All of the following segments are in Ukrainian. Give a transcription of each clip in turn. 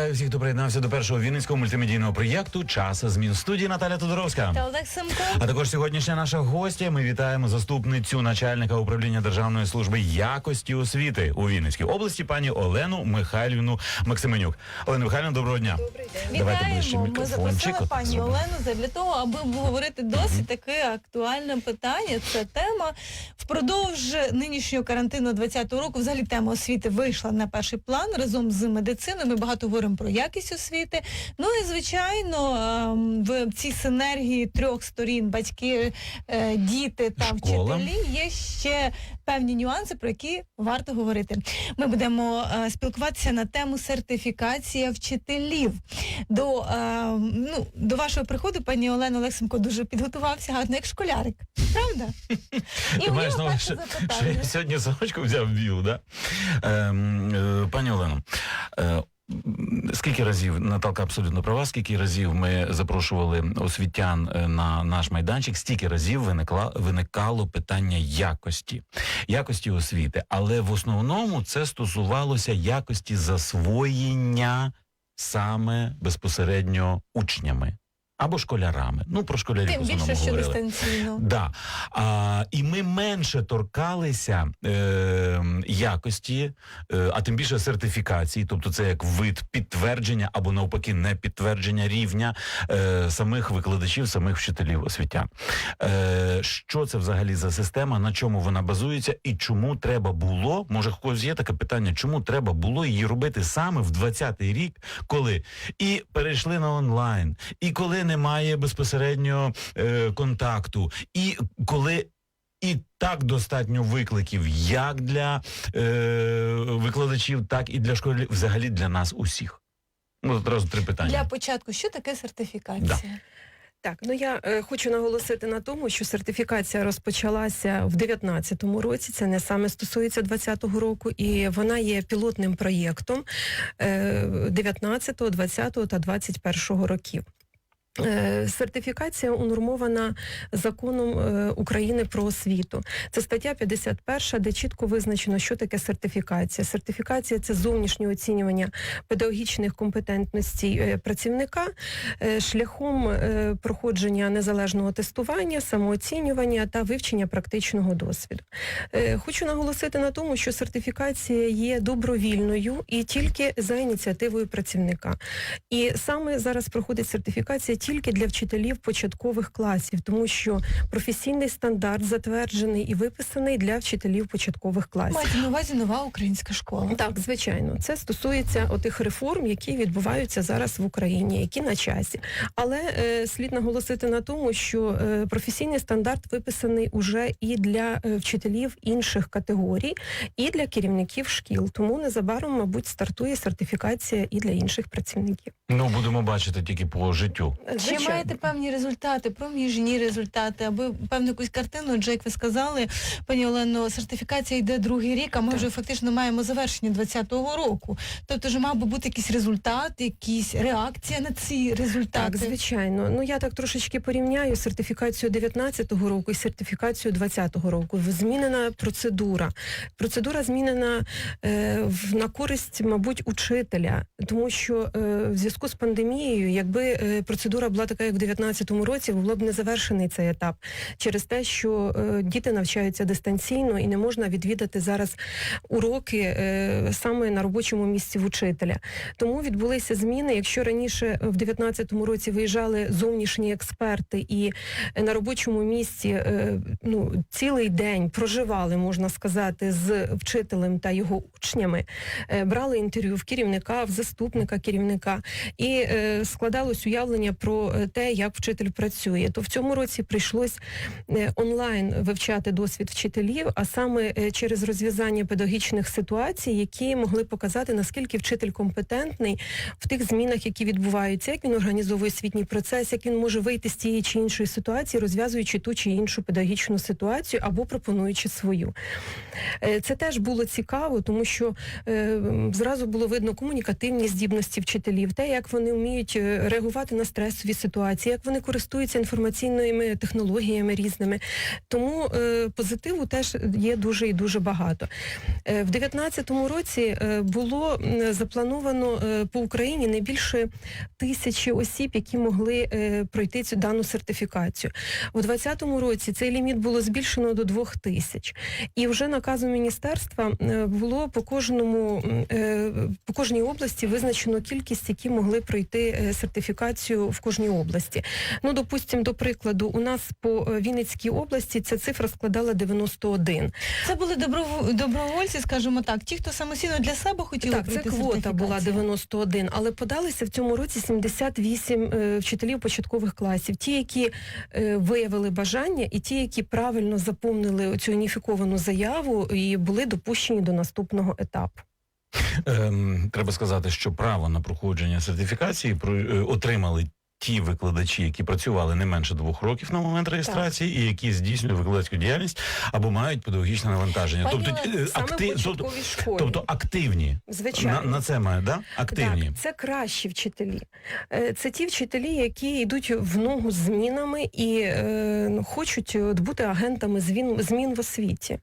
Вітаю всіх, хто приєднався до першого вінницького мультимедійного проєкту Час змін студії Наталя Тодоровська. Та Олег Семко. А також сьогоднішня наша гостя. Ми вітаємо заступницю начальника управління Державної служби якості освіти у Вінницькій області, пані Олену Михайлівну Максименюк. Олена Михайлівна, доброго дня. Давайте ближче Вітаємо. Ми запросили пані зробимо. Олену для того, аби обговорити досить таке актуальне питання. Це тема впродовж нинішнього карантину 20-го року. Взагалі тема освіти вийшла на перший план разом з медициною. Ми багато говоримо про якість освіти. Ну і звичайно, ем, в цій синергії трьох сторін батьки, е, діти та Школа. вчителі є ще певні нюанси, про які варто говорити. Ми будемо е, спілкуватися на тему сертифікація вчителів. До, е, ну, до вашого приходу пані Олена Олексенко дуже підготувався гарно, як школярик. Правда? І Ти маєш на що, що я сьогодні сорочку взяв білу, да? Ем, е, пані Олено, е, скільки разів, Наталка абсолютно права, скільки разів ми запрошували освітян е, на наш майданчик, стільки разів виникла, виникало питання якості, якості освіти. Але в основному це стосувалося якості засвоєння саме безпосередньо учнями або школярами. Ну, про школярів Тим більше, що говорили. дистанційно. Да. А, і ми менше торкалися е, якості, е, а тим більше сертифікації, тобто це як вид підтвердження або навпаки не підтвердження рівня е, самих викладачів, самих вчителів освітян. Е, що це взагалі за система, на чому вона базується, і чому треба було, може, когось є таке питання, чому треба було її робити саме в 20-й рік, коли і перейшли на онлайн, і коли немає безпосередньо е, контакту, і коли. І так достатньо викликів, як для е, викладачів, так і для школярів, взагалі для нас усіх. Ну, одразу три питання. Для початку, що таке сертифікація? Так, ну я е, хочу наголосити на тому, що сертифікація розпочалася в 2019 році. Це не саме стосується 2020 року, і вона є пілотним проєктом е, 19, 20 та 21 років. Е, Сертифікація унормована законом е, України про освіту. Це стаття 51, де чітко визначено, що таке сертифікація. Сертифікація це зовнішнє оцінювання педагогічних компетентностей е, працівника шляхом проходження незалежного тестування, самооцінювання та вивчення практичного досвіду. Хочу наголосити на тому, що сертифікація є добровільною і тільки за ініціативою працівника. І саме зараз проходить сертифікація тільки для вчителів початкових класів, тому що професійний стандарт затверджений і виписаний для вчителів початкових класів. Мається на увазі нова українська школа. Так, звичайно, це стосується отих реформ, які відбуваються зараз в Україні, які на часі. Але е, слід наголосити на тому, що е, професійний стандарт виписаний уже і для е, вчителів інших категорій, і для керівників шкіл. Тому незабаром, мабуть, стартує сертифікація і для інших працівників. Ну, будемо бачити тільки по життю. Е, Чи звичайно. маєте певні результати, проміжні результати, або певну якусь картину, адже як ви сказали, пані Олено, сертифікація йде другий рік, а ми вже фактично маємо завершення 20-го року. Тобто вже мав би бути якийсь результат, якісь реакція на ці результати. Так, звичайно. Ну я так трошечки порівняю сертифікацію 19-го року і сертифікацію 20-го року. Змінена процедура. Процедура змінена е, в, на користь, мабуть, учителя, тому що е, в зв'язку з пандемією, якби е, процедура була така, як в 19-му році, було б не завершений цей етап через те, що е, діти навчаються дистанційно і не можна відвідати зараз уроки е, саме на робочому місці в учителя. Тому відбулися зміни. Якщо раніше в 19-му році виїжджали зовнішні експерти і е, на робочому місці е, ну, цілий день проживали, можна сказати, з вчителем та його учнями, е, брали інтерв'ю в керівника, в заступника керівника, і е, складалось уявлення про про е, те, як вчитель працює. То в цьому році прийшлось е, онлайн вивчати досвід вчителів, а саме е, через розв'язання педагогічних ситуацій, які могли показати, наскільки вчитель компетентний в тих змінах, які відбуваються, як він організовує освітній процес, як він може вийти з тієї чи іншої ситуації, розв'язуючи ту чи іншу педагогічну ситуацію або пропонуючи свою. Це теж було цікаво, тому що зразу було видно комунікативні здібності вчителів, те, як вони вміють реагувати на стресові ситуації, як вони користуються інформаційними технологіями різними. Тому е, позитиву теж є дуже і дуже багато. Е, в 2019 році е, було заплановано е, по Україні не більше тисячі осіб, які могли е, пройти цю дану сертифікацію. У 2020 році цей ліміт було збільшено до двох тисяч. І вже наказом міністерства е, було по кожному по кожній області визначено кількість, які могли пройти сертифікацію в кожній області. Ну, допустимо, до прикладу, у нас по е, Вінницькій області ця цифра складала 91. Це були добров- добровольці, скажімо так, ті, хто самостійно для себе хотіли Так, це квота була сертифікацію. 91, але подалися в цьому році 78 е, вчителів початкових класів. Ті, які е, виявили бажання, і ті, які правильно заповнили цю уніфіковану заяву і були допущені до наступного етапу. Ем, треба сказати, що право на проходження сертифікації про, е, отримали ті викладачі, які працювали не менше двох років на момент реєстрації, і які здійснюють викладацьку діяльність або мають педагогічне навантаження. Пані тобто, е, акти... тобто, тобто активні. Звичайно. На, на це має, да? Активні. Так, це кращі вчителі. Е, Це ті вчителі, які йдуть в ногу змінами і е, ну, хочуть бути агентами змін, змін в освіті.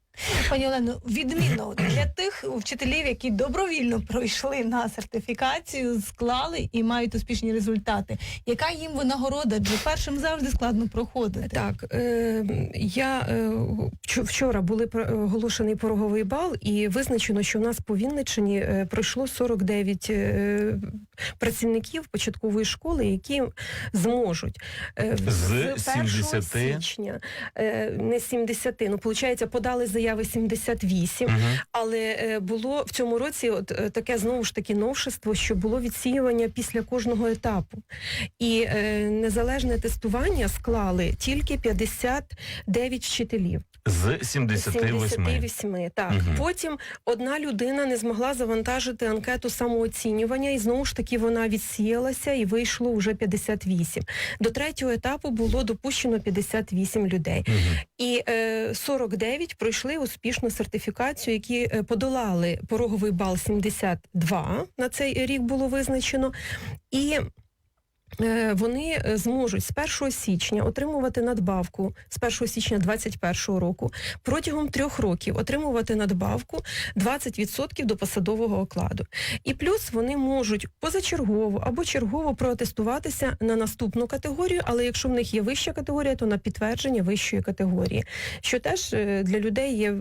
Пані Олено, відмінно для тих вчителів, які добровільно пройшли на сертифікацію, склали і мають успішні результати. Яка їм винагорода? Адже першим завжди складно проходити. Так, е, я е, вчора були про- оголошений пороговий бал, і визначено, що в нас по Вінниччині е, пройшло 49 е, працівників початкової школи, які зможуть е, в- З 1 70? січня, е, не 70, ну, виходить, подали заяви 78, Угу. але е, було в цьому році от е, таке знову ж таки новшество, що було відсіювання після кожного етапу. І е, незалежне тестування склали тільки 59 вчителів. З 78. 78, так. Мгм. Потім одна людина не змогла завантажити анкету самооцінювання, і знову ж таки вона відсіялася і вийшло вже 58. До третього етапу було допущено 58 людей. Мгм. І е, 49 пройшли успішну сертифікацію, які е, подолали пороговий бал 72, на цей рік було визначено. І вони е, зможуть з 1 січня отримувати надбавку з 1 січня 2021 року протягом трьох років отримувати надбавку 20% до посадового окладу. І плюс вони можуть позачергово або чергово проатестуватися на наступну категорію, але якщо в них є вища категорія, то на підтвердження вищої категорії, що теж е, для людей є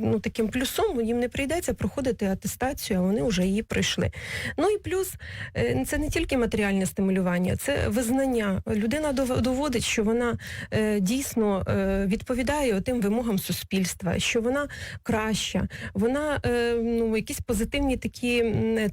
ну, таким плюсом, їм не прийдеться проходити атестацію, а вони вже її пройшли. Ну і плюс е, це не тільки матеріальне стимулювання, це визнання. Людина дов- доводить, що вона е, дійсно е, відповідає тим вимогам суспільства, що вона краща, вона е, ну, якісь позитивні такі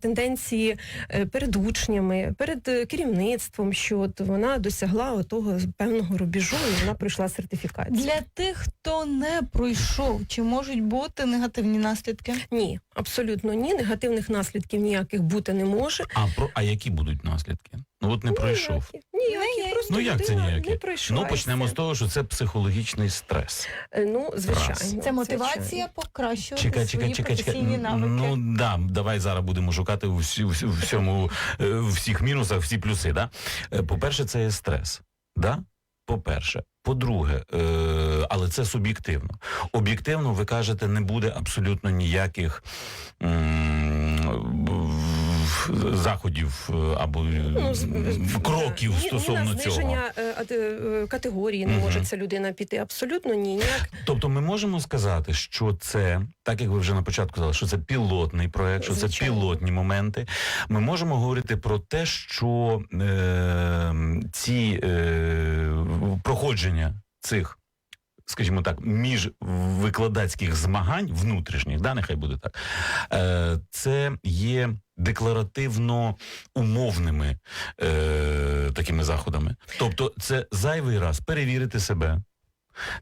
тенденції е, перед учнями, перед е, керівництвом, що от вона досягла того певного рубежу і вона пройшла сертифікацію. Для тих, хто не пройшов, чи можуть бути негативні наслідки? Ні, абсолютно ні. Негативних наслідків ніяких бути не може. А про а які будуть наслідки? Ну от не пройшов. Ніякі. Ніякі. Просто Ну як це ніякі? не пройшла. Ну почнемо з того, що це психологічний стрес. Е, Ну, звичайно. Це мотивація покращувати Чекай, свої чекай, чекай, чекай. навики. Ну да, давай зараз будемо шукати у всі, всі- всьому е, всіх мінусах, всі плюси. Да? Е, По-перше, це є стрес. Да? По-перше. По-друге, е, але це суб'єктивно. Об'єктивно, ви кажете, не буде абсолютно ніяких м, заходів е, або Ну, кроків ні, стосовно ні цього. зниження е, ат- е, категорії не Мгм. може ця людина піти. Абсолютно ні. Ніяк Тобто ми можемо сказати, що це, так як ви вже на початку сказали, що це пілотний проект, що це пілотні моменти. Ми можемо говорити про те, що е, ці е, проходження цих скажімо так, між викладацьких змагань внутрішніх, да, нехай буде так, е, це є декларативно умовними е, такими заходами. Тобто, це зайвий раз перевірити себе.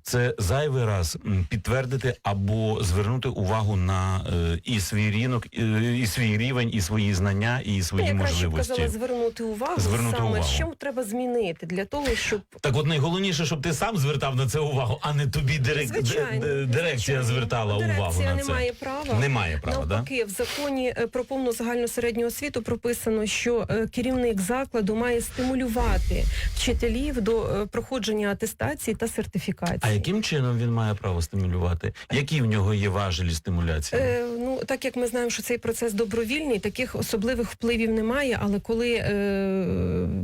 Це зайвий раз підтвердити або звернути увагу на е, і свій ринок, і, і свій рівень, і свої знання, і свої Я можливості. казала звернути увагу Звернути саме, увагу. що треба змінити для того, щоб Так от найголовніше, щоб ти сам звертав на це увагу, а не тобі дирек... Звичайно, дирекція звичайно. звертала Дирекція увагу на не це. має права. Немає права, да? В законі е, про повну загальну середню освіту прописано, що е, керівник закладу має стимулювати вчителів до е, проходження атестації та сертифікації. А яким чином він має право стимулювати? Які в нього є важелі стимуляції? Е, ну, так як ми знаємо, що цей процес добровільний, таких особливих впливів немає. Але коли е,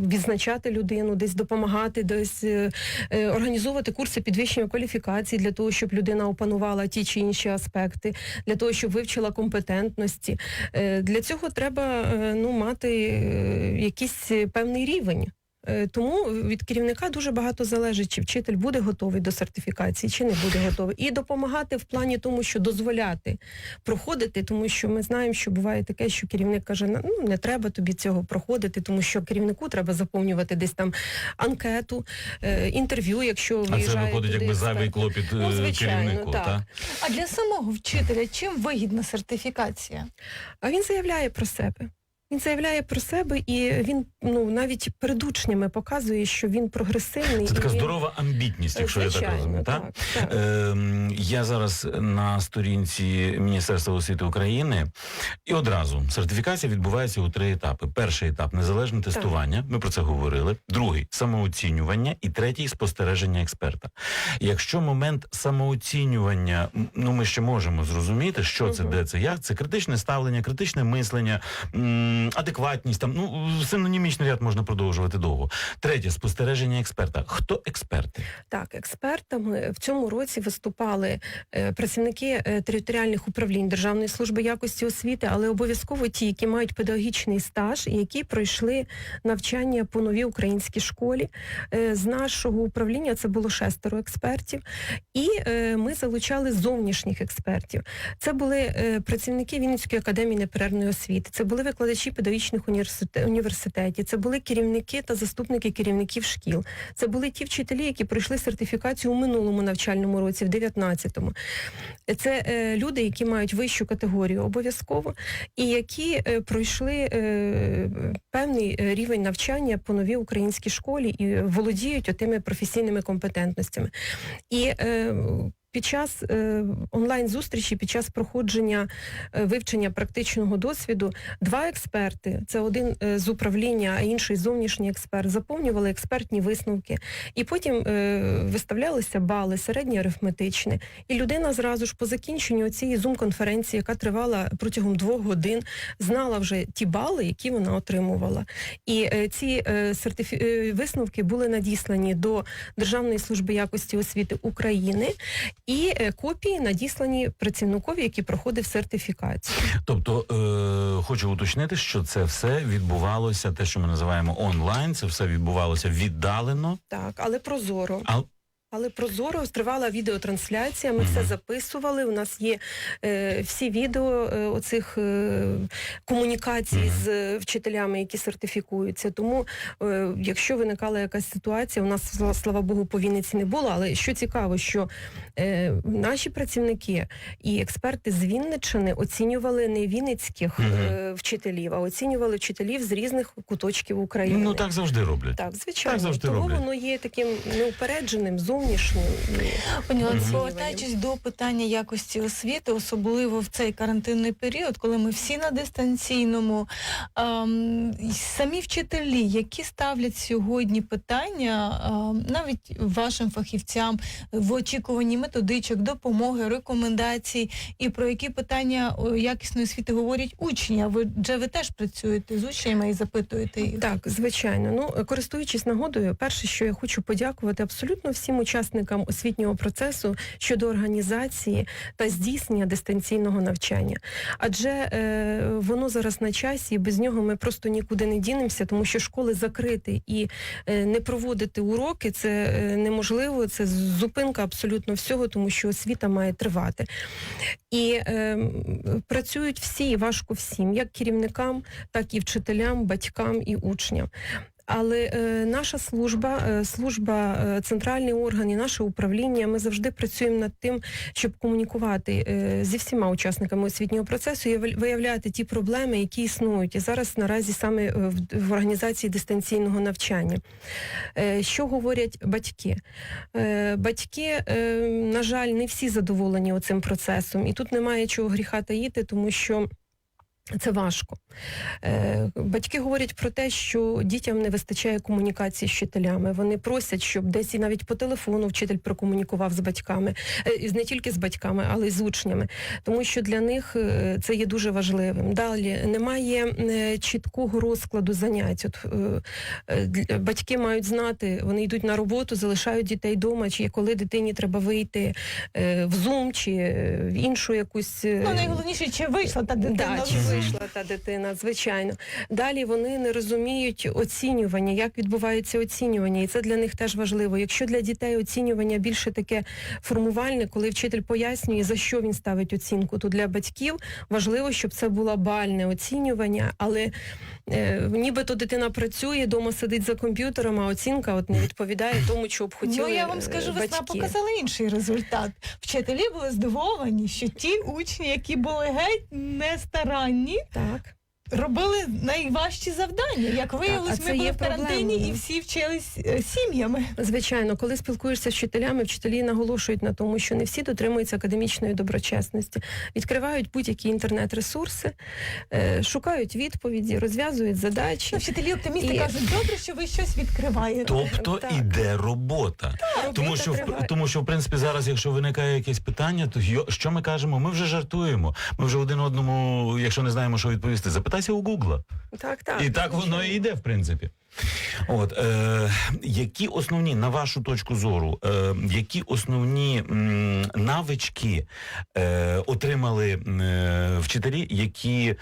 відзначати людину, десь допомагати, десь е, е, організовувати курси підвищення кваліфікації для того, щоб людина опанувала ті чи інші аспекти, для того, щоб вивчила компетентності, е, для цього треба е, ну, мати е, якийсь певний рівень. Е, Тому від керівника дуже багато залежить, чи вчитель буде готовий до сертифікації, чи не буде готовий, і допомагати в плані тому, що дозволяти проходити, тому що ми знаємо, що буває таке, що керівник каже: ну не треба тобі цього проходити, тому що керівнику треба заповнювати десь там анкету, е, інтерв'ю, якщо а це виїжджає виходить туди якби зайвий клопіт е, Ну, звичайно, керівнику. так. та? А для самого вчителя чим вигідна сертифікація? А він заявляє про себе. Він заявляє про себе, і він ну навіть перед учнями показує, що він прогресивний. Це така він- здорова амбітність, якщо я так розумію. Так? так, так. Ем, я зараз на сторінці Міністерства освіти України, і одразу сертифікація відбувається у три етапи. Перший етап незалежне тестування. Ми про це говорили. Другий самооцінювання, і третій спостереження експерта. Якщо момент самооцінювання, ну ми ще можемо зрозуміти, що це, де це, як це критичне ставлення, критичне мислення, м, адекватність. Там ну синонімічний ряд можна продовжувати довго. Третє спостереження експерта. Хто експерти? Так, експертами в цьому році виступали е, працівники е, територіальних управлінь Державної служби якості освіти, але обов'язково ті, які мають педагогічний стаж які пройшли навчання по новій українській школі. Е, З нашого управління це було шестеро експертів, і ми залучали зовнішніх експертів. Це були працівники Вінницької академії неперервної освіти, це були викладачі педагогічних університетів, це були керівники та заступники керівників шкіл. Це були ті вчителі, які пройшли сертифікацію у минулому навчальному році, в 19-му. Це е, люди, які мають вищу категорію обов'язково, і які е, пройшли е, певний е, рівень навчання по новій українській школі і володіють отими професійними компетентностями. І е, під час е, онлайн-зустрічі, під час проходження е, вивчення практичного досвіду, два експерти, це один е, з управління, а інший зовнішній експерт, заповнювали експертні висновки. І потім виставлялися бали, середні арифметичні. І людина зразу ж по закінченню цієї зум-конференції, яка тривала протягом двох годин, знала вже ті бали, які вона отримувала. І ці висновки були надіслані до Державної служби якості освіти України, і е, копії надіслані працівникові, які проходив сертифікацію. Тобто е, хочу уточнити, що це все відбувалося, те, що ми називаємо онлайн, це все відбувалося віддалено. Так, але прозоро. А Але прозоро тривала відеотрансляція. Ми все записували. У нас є е, всі відео е, оцих е, комунікацій з вчителями, які сертифікуються. Тому, е, якщо виникала якась ситуація, у нас слава Богу, по Вінниці не було. Але що цікаво, що е, наші працівники і експерти з Вінниччини оцінювали не вінницьких е, вчителів, а оцінювали вчителів з різних куточків України. ну так завжди роблять. Так, звичайно, Так завжди тому роблять. воно є таким неупередженим, зовнішнім. Пані Олексі, Мгм. повертаючись до питання якості освіти, особливо в цей карантинний період, коли ми всі на дистанційному, ем, самі вчителі, які ставлять сьогодні питання ем, навіть вашим фахівцям в очікуванні методичок, допомоги, рекомендацій, і про які питання якісної освіти говорять учні. А ви вже ви теж працюєте з учнями і запитуєте їх? Так, звичайно. Ну, користуючись нагодою, перше, що я хочу подякувати абсолютно всім учасникам освітнього процесу щодо організації та здійснення дистанційного навчання. Адже е, воно зараз на часі, і без нього ми просто нікуди не дінемося, тому що школи закриті і е, не проводити уроки це е, неможливо. Це зупинка абсолютно всього, тому що освіта має тривати. І е, працюють всі важко всім, як керівникам, так і вчителям, батькам і учням. Але е, наша служба, е, служба, е, центральний орган і наше управління, ми завжди працюємо над тим, щоб комунікувати зі всіма учасниками освітнього процесу і виявля- виявляти ті проблеми, які існують. І зараз наразі саме в, організації дистанційного навчання. Що говорять батьки? Батьки, на жаль, не всі задоволені цим процесом, і тут немає чого гріха таїти, тому що. Це важко. Е, Батьки говорять про те, що дітям не вистачає комунікації з вчителями. Вони просять, щоб десь і навіть по телефону вчитель прокомунікував з батьками, Е, не тільки з батьками, але й з учнями, тому що для них е, це є дуже важливим. Далі немає чіткого розкладу занять. От батьки мають знати, вони йдуть на роботу, залишають дітей вдома, чи коли дитині треба вийти в Zoom, чи в іншу якусь Ну найголовніше, чи вийшла та дитина. Да. Вийшла та дитина, звичайно. Далі вони не розуміють оцінювання, як відбувається оцінювання, і це для них теж важливо. Якщо для дітей оцінювання більше таке формувальне, коли вчитель пояснює, за що він ставить оцінку, то для батьків важливо, щоб це було бальне оцінювання, але е, нібито дитина працює, дома сидить за комп'ютером, а оцінка от не відповідає тому, чого б хотіли Ну я вам е, скажу, весна показала інший результат. Вчителі були здивовані, що ті учні, які були геть нестаранні, Так. Робили найважчі завдання. Як виявилось, це ми були в карантині і всі вчились е, сім'ями. Звичайно, коли спілкуєшся з вчителями, вчителі наголошують на тому, що не всі дотримуються академічної доброчесності, відкривають будь-які інтернет-ресурси, е, шукають відповіді, розв'язують задачі. Ну, вчителі оптимісти І- кажуть, добре, що ви щось відкриваєте. Тобто Так. іде робота. Тому Робота що, в- триває. тому що, в принципі, зараз, якщо виникає якесь питання, то що ми кажемо? Ми вже жартуємо. Ми вже один одному, якщо не знаємо, що відповісти, запитайся у Гугла. Так, так. і так воно і йде, в принципі. От е, які основні, на вашу точку зору, е, які основні м, навички е, отримали е, вчителі, які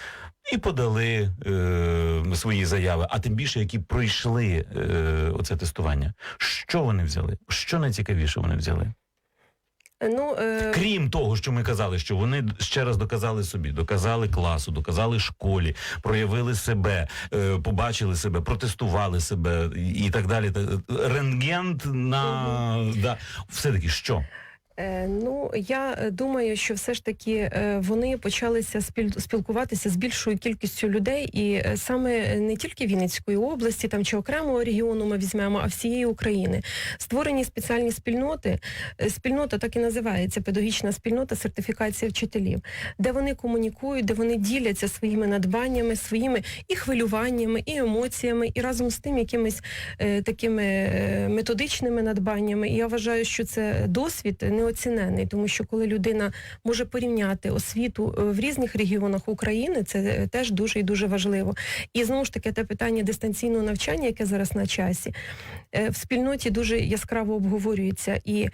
і подали е, свої заяви, а тим більше, які пройшли е, оце тестування? Що вони взяли? Що найцікавіше вони взяли? Ну, е, Крім того, що ми казали, що вони ще раз доказали собі, доказали класу, доказали школі, проявили себе, е, побачили себе, протестували себе і, так далі. Та- Рентген на да. все таки що? Е, Ну я е, думаю, що все ж таки е, вони почалися спілкуватися з більшою кількістю людей, і саме не тільки Вінницької області, там чи окремого регіону ми візьмемо, а всієї України. Створені спеціальні спільноти. Спільнота так і називається педагогічна спільнота сертифікація вчителів, де вони комунікують, де вони діляться своїми надбаннями, своїми і хвилюваннями, і емоціями, і разом з тим якимись такими методичними надбаннями. І я вважаю, що це досвід неоцінений, тому що коли людина може порівняти освіту е, в різних регіонах України, це е, теж дуже і дуже важливо. І знову ж таки, те питання дистанційного навчання, яке зараз на часі, е, в спільноті дуже яскраво обговорюється. І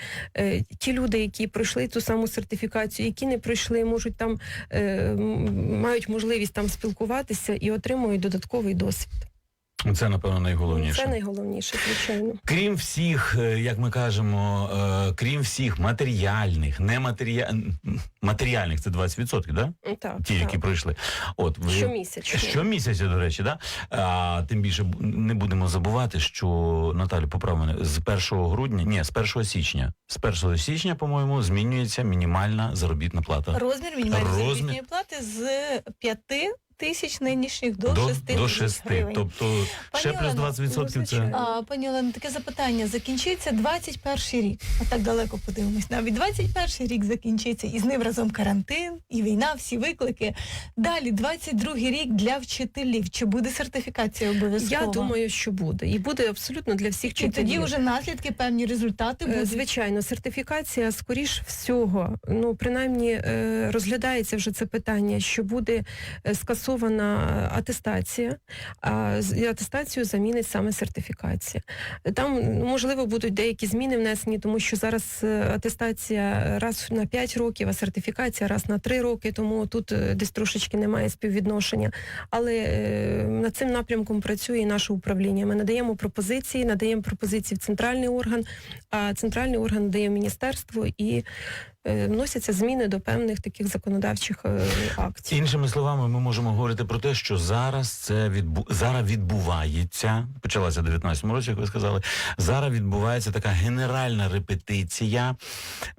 ті люди, які пройшли ту саму сертифікацію, які не пройшли, можуть там мають можливість там спілкуватися і отримують додатковий досвід. Це напевно найголовніше. Це найголовніше, звичайно. Крім всіх, е, як ми кажемо, е, крім всіх матеріальних, нематеріальних, матеріальних це 20%, да? Так, Ті, які пройшли. От ви Щомісячно. Щомісяця, до речі, да? А, тим більше не будемо забувати, що Наталі поправ мене з 1 грудня, ні, з 1 січня. З 1 січня, по-моєму, змінюється мінімальна заробітна плата. Розмір мінімальної Розмір. заробітної плати з 5 тисяч нинішніх до, до, 6 до тисяч 6. гривень. Тобто ще плюс Олено, 20% це. А, пані Олено, таке запитання. Закінчиться 21 рік. А так далеко подивимось. Навіть 21 рік закінчиться, і з ним разом карантин, і війна, всі виклики. Далі 22 рік для вчителів. Чи буде сертифікація обов'язкова? Я думаю, що буде. І буде абсолютно для всіх і тоді вже наслідки, певні результати Е, будуть. Звичайно, сертифікація, скоріш всього, ну принаймні е, розглядається вже це питання, що буде е, скасовано скасована атестація, а атестацію замінить саме сертифікація. Там ну, можливо будуть деякі зміни внесені, тому що зараз е, атестація раз на 5 років, а сертифікація раз на 3 роки, тому тут е, десь трошечки немає співвідношення. Але е, над цим напрямком працює і наше управління. Ми надаємо пропозиції, надаємо пропозиції в центральний орган, а центральний орган надає міністерство і е, вносяться зміни до певних таких законодавчих е, актів. Іншими словами, ми можемо говорити про те, що зараз це відбу... зараз відбувається. Почалася в 19-му році, як ви сказали. Зараз відбувається така генеральна репетиція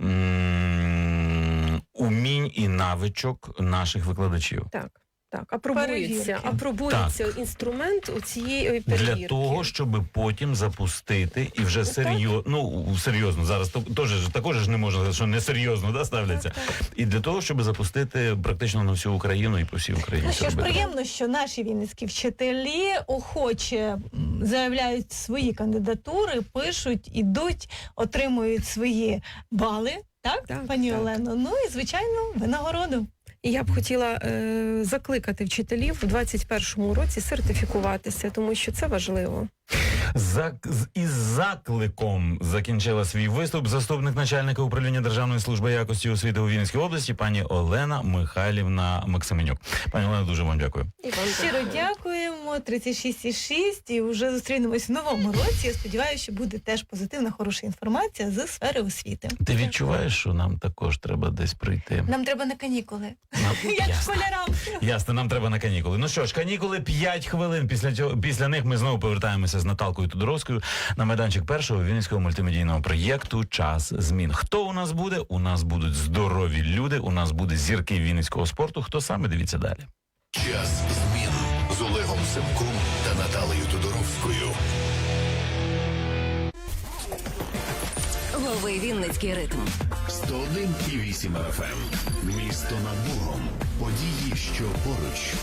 м- умінь і навичок наших викладачів. Так. Так, апробується, апробується інструмент у цієї перевірки. Для того, щоб потім запустити і вже серйозно, ну серйозно, зараз то- теж ж- також ж не можна що не серйозно да, ставляться. Так, так. І для того, щоб запустити практично на всю Україну і по всій Україні. Ну що ж, приємно, що наші вінницькі вчителі охоче заявляють свої кандидатури, пишуть, ідуть, отримують свої бали. Так, Так, пані так. Олено. Ну і звичайно, винагороду. І я б хотіла е, закликати вчителів у 21-му році сертифікуватися, тому що це важливо. За з- із закликом закінчила свій виступ заступник начальника управління Державної служби якості освіти у Вінницькій області, пані Олена Михайлівна Максименюк. Пані Олена, дуже вам дякую. І вам Щиро дякуємо. 36,6 і вже зустрінемось в новому році. Я сподіваюся, що буде теж позитивна, хороша інформація з сфери освіти. Ти відчуваєш, що нам також треба десь прийти? Нам треба на канікули, як Ясно. школярам. Ясно, нам треба на канікули. Ну що ж, канікули 5 хвилин. Після цього після них ми знову повертаємося з Наталкою Тодоровською на майданчик першого вінницького мультимедійного проєкту Час змін. Хто у нас буде? У нас будуть здорові люди. У нас буде зірки вінницького спорту. Хто саме дивіться далі? Час змін з Олегом Семком та Наталею Тодоровською. Лови Вінницький ритм. 101,8 FM. Місто над Богом. Події, що поруч.